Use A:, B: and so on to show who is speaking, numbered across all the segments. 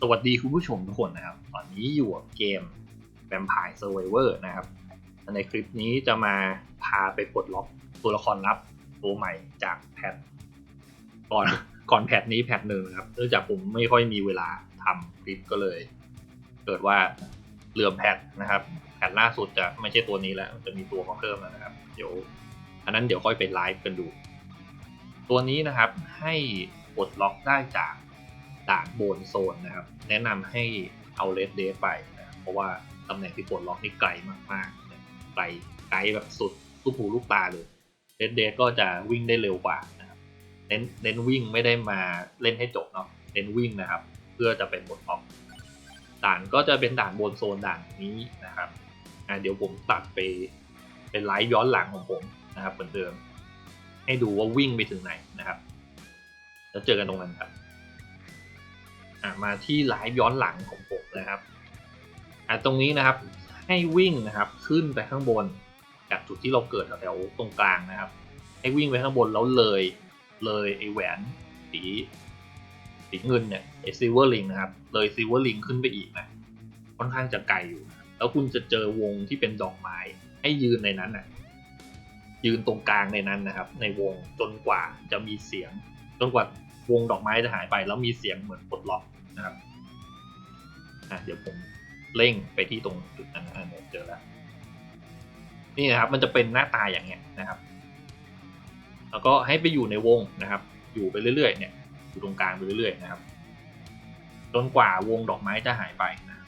A: สวัสดีคุณผู้ชมทุกคนนะครับ ตอนนี้อยู่กับเกม Vampire Survivor นะครับ ในคลิปนี้จะมาพาไปปลดล็อกตัวละครลับตัวใหม่จากแพทก่อนก่อนแพทนี้แพทหนึ่งนะครับ เนื่องจากผมไม่ค่อยมีเวลาทำคลิปก็เลย เกิดว่าเลื่อมแพทนะครับ แพทล่าสุดจะไม่ใช่ตัวนี้แล้ว จะมีตัวมาเพิ่มแล้วนะครับ เดี๋ยว อันนั้นเดี๋ยวค่อยไปไลฟ์กันดู ตัวนี้นะครับให้ปลดล็อกได้จาก ด่านโบนโซนนะครับ แนะนำให้เอาเลดเดไปนะครับเพราะว่าตำแหน่งที่ปลดล็อกนี่ไกลมากๆไกลไกลแบบสุดลูกหูลูกตาเลยเลดเดก็จะวิ่งได้เร็วกว่านะครับเน้นเน้นวิ่งไม่ได้มาเล่นให้จบเนาะเน้นวิ่งนะครับ เพื่อจะเป็นปลดล็อกด่านก็จะเป็นด่านบนโซนด่านนี้นะครับอะเดี๋ยวผมตัดไปเป็นไลฟ์ย้อนหลังของผมนะครับเหมือนเดิมให้ดูว่าวิ่งไปถึงไหนนะครับ แล้วเจอกันตรงนั้นครับ มาที่ไลฟ์ย้อนหลังของผมนะครับอะตรงนี้นะครับให้วิ่งนะครับขึ้นไปข้างบน จากจุดที่เราเกิดแถวตรงกลางนะครับ ให้วิ่งไปข้างบนแล้วเลยเลยไอแหวนสีสีเงินเนี่ยไอซิลเวอร์ลิงนะครับ เลยซิลเวอร์ลิงขึ้นไปอีกนะค่อนข้างจะไกลอยู่ แล้วคุณจะเจอวงที่เป็นดอกไม้ ให้ยืนในนั้นนะยืนตรงกลางในนั้นนะครับ ในวงจนกว่าจะมีเสียง จนกว่าวงดอกไม้จะหายไป แล้วมีเสียงเหมือนปลดล็อก นะครับอะเดี๋ยวผมเร่งไปที่ตรงจุดนั้นอะเนี่ยเจอแล้วนี่นะครับมันจะเป็นหน้าตาอย่างเงี้ยนะครับ แล้วก็ให้ไปอยู่ในวงนะครับ อยู่ไปเรื่อยๆเนี่ยอยู่ตรงกลางไปเรื่อยๆนะครับจนกว่าวงดอกไม้จะหายไปนะ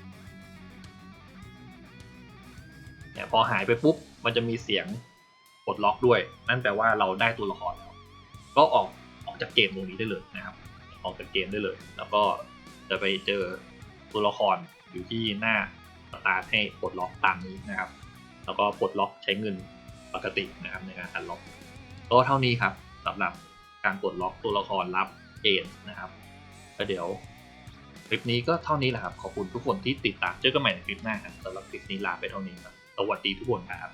A: เนี่ยพอหายไปปุ๊บมันจะมีเสียงปลดล็อกด้วย นั่นแปลว่าเราได้ตัวละครแล้วก็ออกออกจากเกมตรงนี้ได้เลยนะครับ ออกจากเกมได้เลย แล้วก็จะไปเจอตัวละครอยู่ที่หน้าสตาร์ทให้ปลดล็อกตามนี้นะครับ แล้วก็ปลดล็อกใช้เงินปกตินะครับในการอันล็อก ก็เท่านี้ครับสำหรับการปลดล็อกตัวละครลับเจนนะครับแล้วเดี๋ยวคลิปนี้ก็เท่านี้แหละครับ ขอบคุณทุกคนที่ติดตามเจอกันใหม่ในคลิปหน้าครับสำหรับคลิปนี้ลาไปเท่านี้ครับ สวัสดีทุกคนครับ